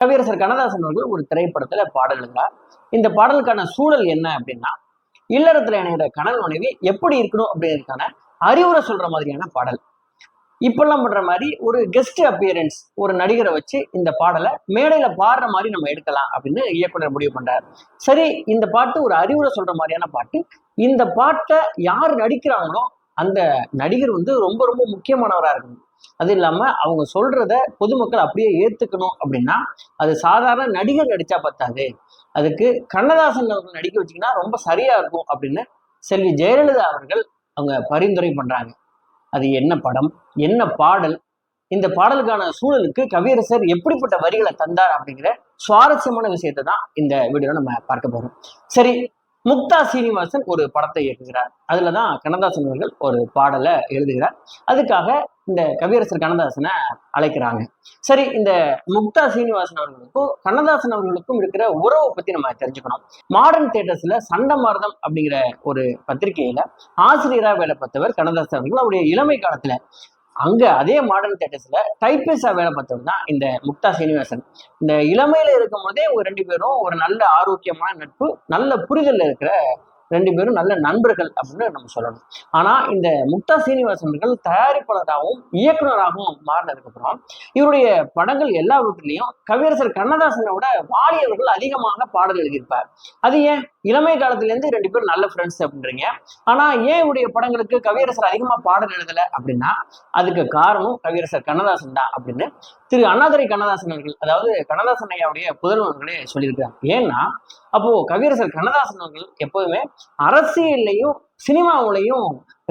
கவியரசர் கண்ணதாசன் அவர்கள் ஒரு திரைப்படத்துல பாடல் எழுதுறார். இந்த பாடலுக்கான சூழல் என்ன அப்படின்னா இல்லறத்துல இணைகிற கணல் மனைவி எப்படி இருக்கணும் அப்படிங்கிறதுக்கான அறிவுரை சொல்ற மாதிரியான பாடல். இப்பெல்லாம் பண்ற மாதிரி ஒரு கெஸ்ட் அப்பியரன்ஸ் ஒரு நடிகரை வச்சு இந்த பாடலை மேடையில பாடுற மாதிரி நம்ம எடுக்கலாம் அப்படின்னு இயக்குனர் முடிவு பண்றாரு. சரி இந்த பாட்டு ஒரு அறிவுரை சொல்ற மாதிரியான பாட்டு. இந்த பாட்டை யார் நடிக்கிறாங்களோ அந்த நடிகர் வந்து ரொம்ப ரொம்ப முக்கியமானவரா இருக்கணும். அது இல்லாம அவங்க சொல்கிறத பொதுமக்கள் அப்படியே ஏத்துக்கணும் அப்படின்னா அது சாதாரண நடிகர் நடிச்சா பத்தாது. அதுக்கு கண்ணதாசன் அவர்கள் நடிக்க வச்சீங்கன்னா ரொம்ப சரியா இருக்கும் அப்படின்னு செல்வி ஜெயலலிதா அவர்கள் அவங்க பரிந்துரை பண்றாங்க. அது என்ன படம் என்ன பாடல் இந்த பாடலுக்கான சூழலுக்கு கவியரசர் எப்படிப்பட்ட வரிகளை தந்தார் அப்படிங்கிற சுவாரஸ்யமான விஷயத்தை தான் இந்த வீடியோ நம்ம பார்க்க போறோம். சரி முக்தா சீனிவாசன் ஒரு படத்தை இயக்குகிறார். அதுலதான் கண்ணதாசன் அவர்கள் ஒரு பாடலை எழுதுகிறார். அதுக்காக இந்த கவியரசர் கண்ணதாசனை அழைக்கிறாங்க. சரி இந்த முக்தா சீனிவாசன் அவர்களுக்கும் கண்ணதாசன் அவர்களுக்கும் இருக்கிற உறவை பத்தி நம்ம தெரிஞ்சுக்கணும். மாடர்ன் தியேட்டர்ஸ்ல சண்டமாரதம் அப்படிங்கிற ஒரு பத்திரிகையில ஆசிரியரா வேலை பார்த்தவர் கண்ணதாசன் அவர்கள். அவருடைய இளமை காலத்துல அங்க அதே மாடர்ன் தேட்டர்ஸ்ல டைப்பிஸ்டா வேலை பார்த்தவர் தான் இந்த முக்தா சீனிவாசன். இந்த இளமையில இருக்கும் போதே ஒரு ரெண்டு பேரும் ஒரு நல்ல ஆரோக்கியமான நட்பு நல்ல புரிதல்ல இருக்கிற ரெண்டு பேரும் நல்ல நண்பர்கள் அப்படின்னு நம்ம சொல்லணும். ஆனா இந்த முக்தா சீனிவாசன் அவர்கள் தயாரிப்பாளராகவும் இயக்குனராகவும் மாறினதுக்கப்புறம் இவருடைய படங்கள் எல்லாவற்றிலையும் கவியரசர் கண்ணதாசனை விட வாலியவர்கள் அதிகமாக பாடல் எழுதியிருப்பார். அது ஏன்? இளமை காலத்துலேருந்து ரெண்டு பேரும் நல்ல ஃப்ரெண்ட்ஸ் அப்படின்றீங்க. ஆனா ஏன் இவருடைய படங்களுக்கு கவியரசர் அதிகமாக பாடல் எழுதலை அப்படின்னா அதுக்கு காரணம் கவியரசர் கண்ணதாசன் தான் அப்படின்னு திரு அண்ணாதுரை கண்ணதாசன் அவர்கள் அதாவது கண்ணதாசன் ஐயாவுடைய புதல்வர்களே சொல்லியிருக்காங்க ஏன்னா அப்போ கவியரசர் கண்ணதாசன் அவர்கள் எப்போதுமே அரசியல்லையும் சினிமாவுலையும்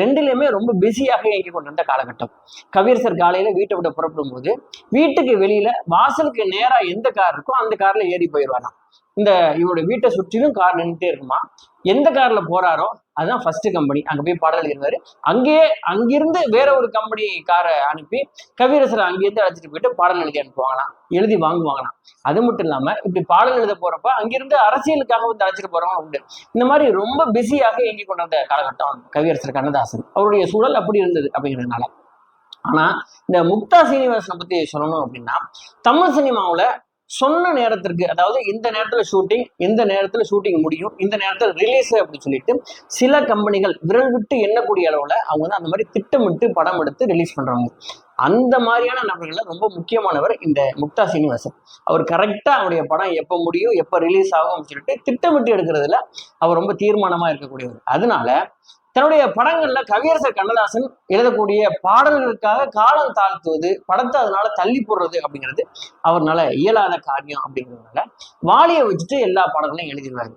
ரெண்டுலையுமே ரொம்ப பிஸியாக இயங்கி கொண்டிருந்த காலகட்டம் கவியரசர் காலையில வீட்டை விட புறப்படும் போது வீட்டுக்கு வெளியில வாசலுக்கு நேரா எந்த கார் இருக்கோ அந்த கார்ல ஏறி போயிடுவாராம் இந்த இவருடைய வீட்டை சுற்றிலும் கார் நின்றுட்டே இருக்குமா? எந்த கார்ல போறாரோ அதுதான் ஃபர்ஸ்ட் கம்பெனி அங்க போய் பாடல் எழுதிருவாரு. அங்கேயே அங்கிருந்து வேற ஒரு கம்பெனி காரை அனுப்பி கவியரசரை அங்கேருந்து அழைச்சிட்டு போயிட்டு பாடல் எழுதி அனுப்புவாங்களாம். எழுதி வாங்குவாங்களாம். அது மட்டும் இல்லாம இப்படி பாடல் எழுத போறப்ப அங்கிருந்து அரசியலுக்காக வந்து அழைச்சிட்டு போறவங்க உண்டு. இந்த மாதிரி ரொம்ப பிஸியாக இயங்கி கொண்டிருந்த காலகட்டம் கவியரசர் கண்ணதாசன். அவருடைய சூழல் அப்படி இருந்தது அப்படிங்கிறதுனால. ஆனா இந்த முக்தா சீனிவாசனை பத்தி சொல்லணும் அப்படின்னா தமிழ் சினிமாவுல சொன்ன நேரத்திற்கு அதாவது இந்த நேரத்துல ஷூட்டிங் இந்த நேரத்துல ஷூட்டிங் முடியும் இந்த நேரத்துல ரிலீஸ் அப்படின்னு சொல்லிட்டு சில கம்பெனிகள் விரல் விட்டு எண்ணக்கூடிய அளவுல அவங்க வந்து அந்த மாதிரி திட்டமிட்டு படம் எடுத்து ரிலீஸ் பண்றாங்க. அந்த மாதிரியான நபர்கள்ல ரொம்ப முக்கியமானவர் இந்த முக்தா சீனிவாசன். அவர் கரெக்டா அவருடைய படம் எப்போ முடியும் எப்போ ரிலீஸ் ஆகும் அப்படின்னு சொல்லிட்டு திட்டமிட்டு எடுக்கிறதுல அவர் ரொம்ப தீர்மானமா இருக்கக்கூடியவர். அதனால தன்னுடைய படங்கள்ல கவியரசர் கண்ணதாசன் எழுதக்கூடிய பாடல்களுக்காக காலம் தாழ்த்துவது படத்தை அதனால தள்ளி போடுறது அப்படிங்கிறது அவர்னால இயலாத காரியம் அப்படிங்கிறதுனால வாலியை வச்சுட்டு எல்லா பாடல்களையும் எழுதிடுவாரு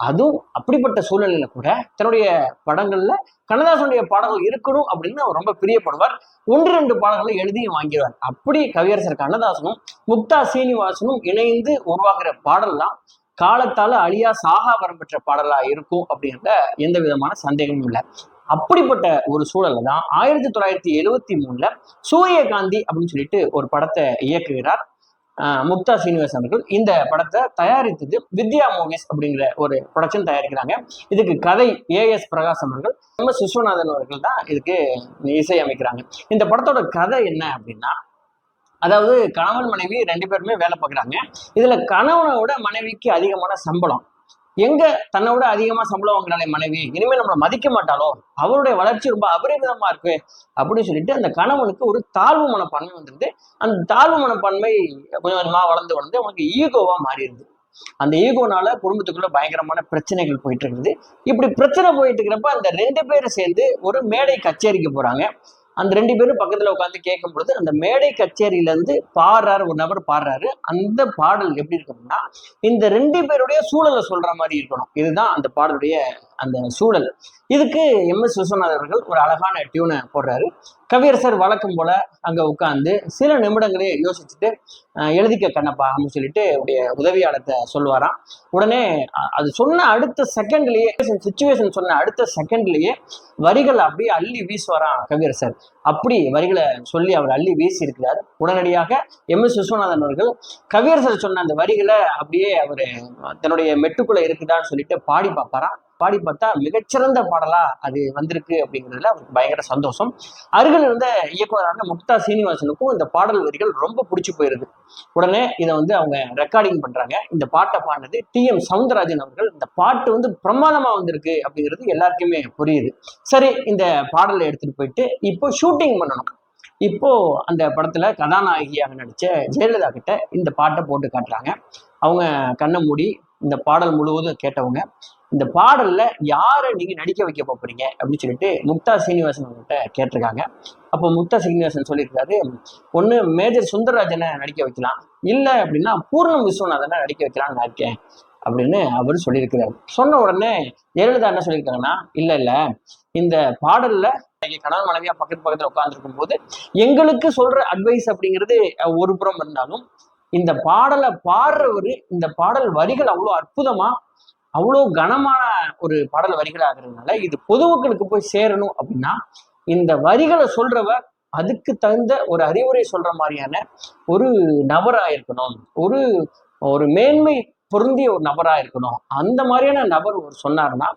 அதுவும் அப்படிப்பட்ட சூழ்நிலையில கூட தன்னுடைய படங்கள்ல கண்ணதாசனுடைய பாடல்கள் இருக்கணும் அப்படின்னு அவர் ரொம்ப பிரியப்படுவார். ஒன்று ரெண்டு பாடல்களை எழுதியும் வாங்கிடுவார். அப்படி கவியரசர் கண்ணதாசனும் முக்தா சீனிவாசனும் இணைந்து உருவாகிற பாடல் தான் காலத்தால அழியா சாகா வரம் பெற்ற பாடலா இருக்கும் அப்படிங்கிற எந்த விதமான சந்தேகமும் இல்லை. அப்படிப்பட்ட ஒரு சூழல்ல தான் ஆயிரத்தி தொள்ளாயிரத்தி எழுவத்தி மூணுல சூரியகாந்தி அப்படின்னு சொல்லிட்டு ஒரு படத்தை இயக்குகிறார். ஆஹ் முக்தா சீனிவாஸ் அவர்கள். இந்த படத்தை தயாரித்தது வித்யா மூவிஸ் அப்படிங்கிற ஒரு ப்ரொடக்ஷன் தயாரிக்கிறாங்க. இதுக்கு கதை ஏஎஸ் பிரகாஷ் அவர்கள் எம் எஸ் விஸ்வநாதன் அவர்கள் தான் இதுக்கு இசை அமைக்கிறாங்க. இந்த படத்தோட கதை என்ன அப்படின்னா அதாவது கணவன் மனைவி ரெண்டு பேருமே வேலை பார்க்குறாங்க. இதுல கணவனை விட மனைவிக்கு அதிகமான சம்பளம். எங்க தன்னை விட அதிகமா சம்பளம் வாங்குறாளே மனைவி? இனிமேல் நம்மளை மதிக்க மாட்டாளோ? அவருடைய வளர்ச்சி ரொம்ப அபரிமிதமா இருக்கு. அப்படின்னு சொல்லிட்டு அந்த கணவனுக்கு ஒரு தாழ்வு மனப்பான்மை வந்துருது. அந்த தாழ்வு மனப்பான்மை கொஞ்சம் கொஞ்சமா வளர்ந்து வளர்ந்து அவனுக்கு ஈகோவா மாறிடுது. அந்த ஈகோனால குடும்பத்துக்குள்ள பயங்கரமான பிரச்சனைகள் போயிட்டு இருக்குது. இப்படி பிரச்சனை போயிட்டு இருக்கிறப்ப அந்த ரெண்டு பேரும் சேர்ந்து ஒரு மேடை கச்சேரிக்கு போறாங்க. அந்த ரெண்டு பேரும் பக்கத்துல உட்காந்து கேட்கும் பொழுது அந்த மேடை கச்சேரியில இருந்து பாடுறாரு ஒரு நபர் பாடுறாரு. அந்த பாடல் எப்படி இருக்கணும்னா இந்த ரெண்டு பேருடைய சூழலை சொல்ற மாதிரி இருக்கணும். இதுதான் அந்த பாடலுடைய அந்த சூழல். இதுக்கு எம் எஸ் விஸ்வநாதன் அவர்கள் ஒரு அழகான டியூனை போடுறாரு. கவியரசர் வழக்கம் போல அங்கே உட்காந்து சில நிமிடங்களே யோசிச்சுட்டு எழுதிக்க கண்ணப்பா அப்படின்னு சொல்லிட்டு உடைய உதவியாளத்தை சொல்லுவாராம். உடனே அது சொன்ன அடுத்த செகண்ட்லயே சுச்சுவேஷன் சொன்ன அடுத்த செகண்ட்லயே வரிகள் அப்படியே அள்ளி வீசுவாராம் கவியரசர். அப்படி வரிகளை சொல்லி அவர் அள்ளி வீசி இருக்கிறார் உடனடியாக எம் எஸ் விஸ்வநாதன் அவர்கள் கவியரசர் சொன்ன அந்த வரிகளை அப்படியே அவர் தன்னுடைய மெட்டுக்குள்ள இருக்குதான்னு சொல்லிட்டு பாடி பார்ப்பாராம். பாடி பார்த்தா மிகச்சிறந்த பாடலா அது வந்திருக்கு அப்படிங்கிறதுல அவருக்கு பயங்கர சந்தோஷம். அருகில் இருந்த இயக்குனரான முக்தா சீனிவாசனுக்கும் இந்த பாடல் வரிகள் ரொம்ப பிடிச்சி போயிருது. உடனே இதை வந்து அவங்க ரெக்கார்டிங் பண்றாங்க. இந்த பாட்டை பாடினது டி எம் சவுந்தரராஜன் அவர்கள். இந்த பாட்டு வந்து பிரமாதமா வந்திருக்கு அப்படிங்கிறது எல்லாருக்குமே புரியுது. சரி இந்த பாடலை எடுத்துட்டு போயிட்டு இப்போ ஷூட்டிங் பண்ணணும். இப்போ அந்த படத்துல கதாநாயகியாக நடிச்ச ஜெயலலிதா கிட்ட இந்த பாட்டை போட்டு காட்டுறாங்க. அவங்க கண்ணை மூடி இந்த பாடல் முழுவதும் கேட்டவங்க இந்த பாடல்ல யாரை நீங்க நடிக்க வைக்க போறீங்க அப்படின்னு சொல்லிட்டு முக்தா சீனிவாசன் அவங்ககிட்ட கேட்டிருக்காங்க. அப்போ முக்தா சீனிவாசன் சொல்லியிருக்காரு ஒண்ணு மேஜர் சுந்தரராஜனை நடிக்க வைக்கலாம். இல்ல அப்படின்னா பூர்ணம் விஸ்வநாதனை நடிக்க வைக்கலாம்னு இருக்கேன். அப்படின்னு அவர் சொல்லியிருக்கிறார். சொன்ன உடனே ஜெயலலிதா என்ன சொல்லியிருக்காங்கன்னா இல்ல இல்ல. இந்த பாடல்ல கணவன் மனைவியா பக்கத்து பக்கத்துல உட்காந்துருக்கும் போது எங்களுக்கு சொல்ற அட்வைஸ் அப்படிங்கிறது ஒரு புறம் இருந்தாலும் இந்த பாடலை பாடுறவர் இந்த பாடல் வரிகள் அவ்வளோ அற்புதமா அவ்வளோ கனமான ஒரு பாடல் வரிகள் ஆகுறதுனால இது பொதுமக்களுக்கு போய் சேரணும் அப்படின்னா இந்த வரிகளை சொல்றவர் அதுக்கு தகுந்த ஒரு அறிவுரை சொல்ற மாதிரியான ஒரு நபரா இருக்கணும். ஒரு ஒரு மேன்மை பொருந்திய ஒரு நபரா இருக்கணும். அந்த மாதிரியான நபர் ஒரு சொன்னாருன்னா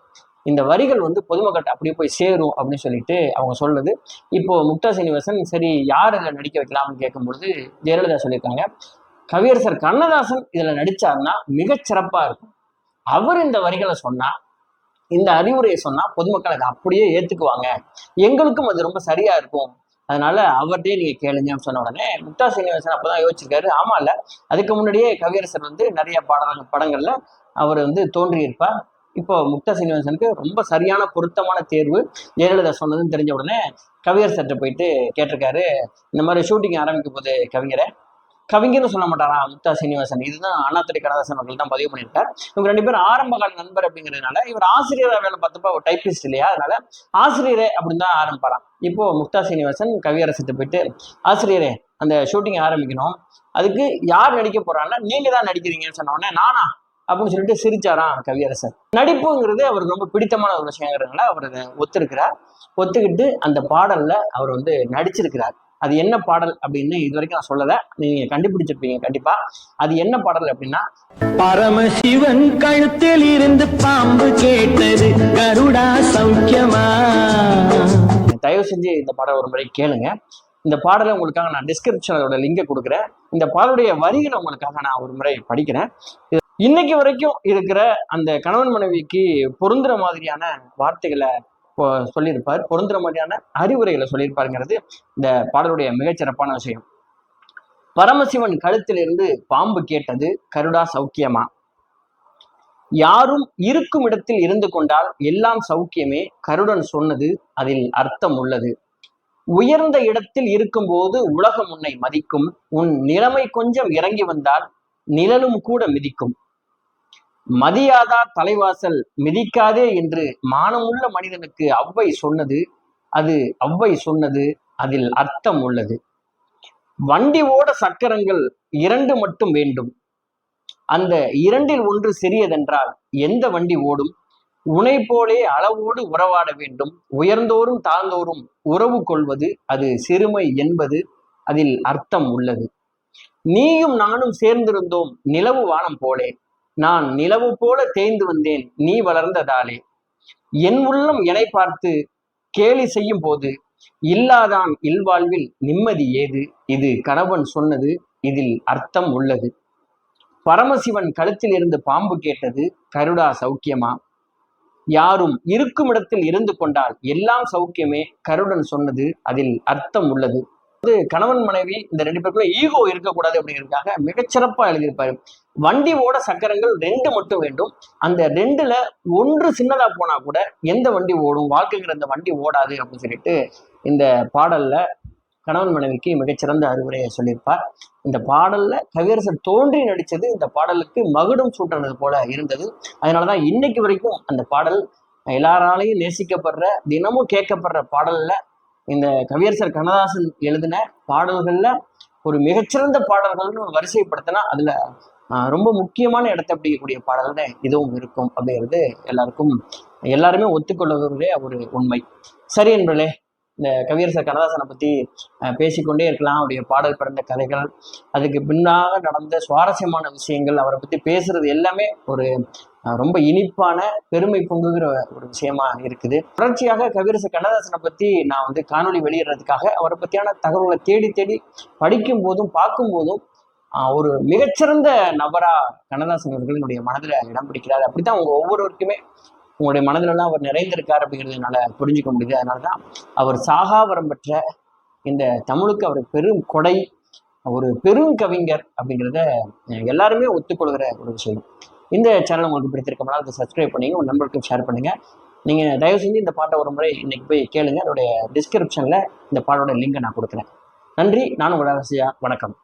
இந்த வரிகள் வந்து பொதுமக்கள்கிட்ட அப்படியே போய் சேரும் அப்படின்னு சொல்லிட்டு அவங்க சொல்லுது. இப்போ முக்தா சீனிவாசன் சரி யார் இதில் நடிக்க வைக்கலாம்னு கேட்கும்பொழுது ஜெயலலிதா சொல்லியிருக்காங்க. கவியரசர் கண்ணதாசன் இதில் நடிச்சார்னா மிகச்சிறப்பாக இருக்கும். அவர் இந்த வரிகளை சொன்னா இந்த அறிவுரையை சொன்னா பொதுமக்கள் அதை அப்படியே ஏத்துக்குவாங்க. எங்களுக்கும் அது ரொம்ப சரியா இருக்கும். அதனால அவர்கிட்டயே நீங்க கேளுங்கன்னு சொன்ன உடனே முக்தா சீனிவாசன் அப்பதான் யோசிச்சிருக்காரு. ஆமா இல்ல அதுக்கு முன்னாடியே கவியரசர் வந்து நிறைய பாடல் படங்கள்ல அவர் வந்து தோன்றியிருப்பார். இப்போ முக்தா சீனிவாசனுக்கு ரொம்ப சரியான பொருத்தமான தேர்வு ஜெயலலிதா சொன்னதுன்னு தெரிஞ்ச உடனே கவியரசர்கிட்ட போயிட்டு கேட்டிருக்காரு. இந்த மாதிரி ஷூட்டிங் ஆரம்பிக்க போது கவிஞரை கவிஞர்னு சொல்ல மாட்டாரா? முக்தா சீனிவாசன். இதுதான் அண்ணாத்துறை கண்ணதாசன் அவர்கள் தான் பதிவு பண்ணியிருக்கார். இவங்க ரெண்டு பேரும் ஆரம்பகால நண்பர் அப்படிங்கிறதுனால இவர் ஆசிரியராக வேலை பார்த்தப்ப ஒரு டைப்பிஸ்ட் இல்லையா? அதனால ஆசிரியரே அப்படின்னு தான் ஆரம்பிப்பாராம். இப்போ முக்தா சீனிவாசன் கவியரசத்தை போயிட்டு ஆசிரியரே அந்த ஷூட்டிங் ஆரம்பிக்கணும். அதுக்கு யார் நடிக்க போறாங்கன்னா நீங்க தான் நடிக்கிறீங்கன்னு சொன்னோடனே நானா? அப்படின்னு சொல்லிட்டு சிரிச்சாராம் கவியரசர் நடிப்புங்கிறது அவருக்கு ரொம்ப பிடித்தமான ஒரு விஷயங்கிறதுனால அவர் அதை ஒத்துருக்கிறார். ஒத்துக்கிட்டு அந்த பாடல்ல அவர் வந்து நடிச்சிருக்கிறார். அது என்ன பாடல் அப்படின்னு இது வரைக்கும் நான் சொல்லலை. நீங்க கண்டுபிடிச்சிருப்பீங்க கண்டிப்பா. அது என்ன பாடல் அப்படின்னா பரமசிவன் கழுத்தில் இருந்து பாம்பு கேட்டது கருடா சௌக்கியமா? தயவு செஞ்சு இந்த பாடல் ஒரு முறை கேளுங்க. இந்த பாடலை உங்களுக்காக நான் டிஸ்கிரிப்ஷனோட லிங்கை கொடுக்குறேன். இந்த பாடலுடைய வரிகளை உங்களுக்காக நான் ஒரு முறை படிக்கிறேன். இன்னைக்கு வரைக்கும் இருக்கிற அந்த கணவன் மனைவிக்கு பொருந்துற மாதிரியான வார்த்தைகளை சொல்லியிருப்பார். பொருந்துற மாதிரியான அறிவுரைகளை சொல்லியிருப்பாருங்கிறது இந்த பாடலுடைய மிகச்சிறப்பான விஷயம். பரமசிவன் கழுத்திலிருந்து பாம்பு கேட்டது கருடா சௌக்கியமா? யாரும் இருக்கும் இடத்தில் இருந்து கொண்டால் எல்லாம் சௌக்கியமே. கருடன் சொன்னது அதில் அர்த்தம் உள்ளது. உயர்ந்த இடத்தில் இருக்கும்போது உலகம் உன்னை மதிக்கும். உன் நிலைமை கொஞ்சம் இறங்கி வந்தால் நிழலும் கூட மிதிக்கும். மதியாதா தலைவாசல் மிதிக்காதே என்று மானமுள்ள மனிதனுக்கு அவ்வை சொன்னது அது அவ்வை சொன்னது அதில் அர்த்தம் உள்ளது. வண்டி ஓட சக்கரங்கள் இரண்டு மட்டும் வேண்டும். அந்த இரண்டில் ஒன்று சிறியதென்றால் எந்த வண்டி ஓடும்? உனை போலே அளவோடு உறவாட வேண்டும். உயர்ந்தோறும் தாழ்ந்தோறும் உறவு கொள்வது அது சிறுமை என்பது அதில் அர்த்தம் உள்ளது. நீயும் நானும் சேர்ந்திருந்தோம் நிலவு வானம் போலே. நான் நிலவு போல தேய்ந்து வந்தேன் நீ வளர்ந்ததாலே. என் உள்ளம் என்னை பார்த்து கேலி செய்யும் போது இல்லாதான் இல்வாழ்வில் நிம்மதி ஏது? இது கணவன் சொன்னது இதில் அர்த்தம் உள்ளது. பரமசிவன் கழுத்தில் இருந்து பாம்பு கேட்டது கருடா சௌக்கியமா? யாரும் இருக்கும் இடத்தில் இருந்து கொண்டால் எல்லாம் சௌக்கியமே கருடன் சொன்னது அதில் அர்த்தம் உள்ளது. அது கணவன் மனைவி இந்த ரெண்டு பேருக்குள்ள ஈகோ இருக்கக்கூடாது அப்படிங்கிறதுக்காக மிகச்சிறப்பா எழுதியிருப்பாரு. வண்டி ஓட சக்கரங்கள் ரெண்டு மட்டும் வேண்டும். அந்த ரெண்டுல ஒன்று சின்னதா போனா கூட எந்த வண்டி ஓடும் வாழ்க்கைங்கிற அந்த வண்டி ஓடாது அப்படின்னு சொல்லிட்டு இந்த பாடல்ல கணவன் மனைவிக்கு மிகச்சிறந்த அறிவுரையை சொல்லியிருப்பார். இந்த பாடல்ல கவியரசர் தோன்றி நடிச்சது இந்த பாடலுக்கு மகுடம் சூட்டினது போல இருந்தது. அதனாலதான் இன்னைக்கு வரைக்கும் அந்த பாடல் எல்லாராலையும் நேசிக்கப்படுற தினமும் கேட்கப்படுற பாடல்ல இந்த கவியரசர் கண்ணதாசன் எழுதின பாடல்கள்ல ஒரு மிகச்சிறந்த பாடல்கள்னு வரிசைப்படுத்தினா அதுல ரொம்ப முக்கியமான இடத்தை பிடிக்கக்கூடிய பாடல்கள் இதுவும் இருக்கும் அப்படிங்கிறது எல்லாருக்கும் எல்லாருமே ஒத்துக்கொள்ளக்கூடிய ஒரு உண்மை. சரி என்பர்களே இந்த கவியரசர் கண்ணதாசனை பத்தி அஹ், பேசிக்கொண்டே இருக்கலாம். அவருடைய பாடல் பிறந்த கதைகள் அதுக்கு பின்னாக நடந்த சுவாரஸ்யமான விஷயங்கள் அவரை பத்தி பேசுறது எல்லாமே ஒரு ரொம்ப இனிப்பான பெருமை பொங்குகிற ஒரு விஷயமா இருக்குது. தொடர்ச்சியாக கவிரசு கண்ணதாசனை பத்தி நான் வந்து காணொளி வெளியிடுறதுக்காக அவரை பத்தியான தகவல்களை தேடி தேடி படிக்கும் போதும் பார்க்கும் போதும் ஒரு மிகச்சிறந்த நபரா கண்ணதாசன் அவர்கள் என்னுடைய மனதில் இடம் பிடிக்கிறார். அப்படித்தான் உங்க ஒவ்வொருவருக்குமே உங்களுடைய மனதிலெல்லாம் அவர் நிறைந்திருக்கார் அப்படிங்கிறது என்னால் புரிஞ்சுக்க முடியுது. அதனால தான் அவர் சாகாவரம் பெற்ற இந்த தமிழுக்கு அவர் பெரும் கொடை ஒரு பெரும் கவிஞர் அப்படிங்கிறத எல்லாருமே ஒத்துக்கொள்கிற ஒரு விஷயம். இந்த சேனல் உங்களுக்கு பிடித்திருக்கனால அதை சப்ஸ்கிரைப் பண்ணீங்க உங்கள் நம்பருக்கு ஷேர் பண்ணுங்கள் நீங்கள் தயவு செஞ்சு இந்த பாட்டை ஒரு முறை இன்றைக்கி போய் கேளுங்க. அதோடைய டிஸ்கிரிப்ஷனில் இந்த பாட்டோட லிங்கை நான் கொடுக்குறேன். நன்றி நான் உங்கள் ரகசியா வணக்கம்.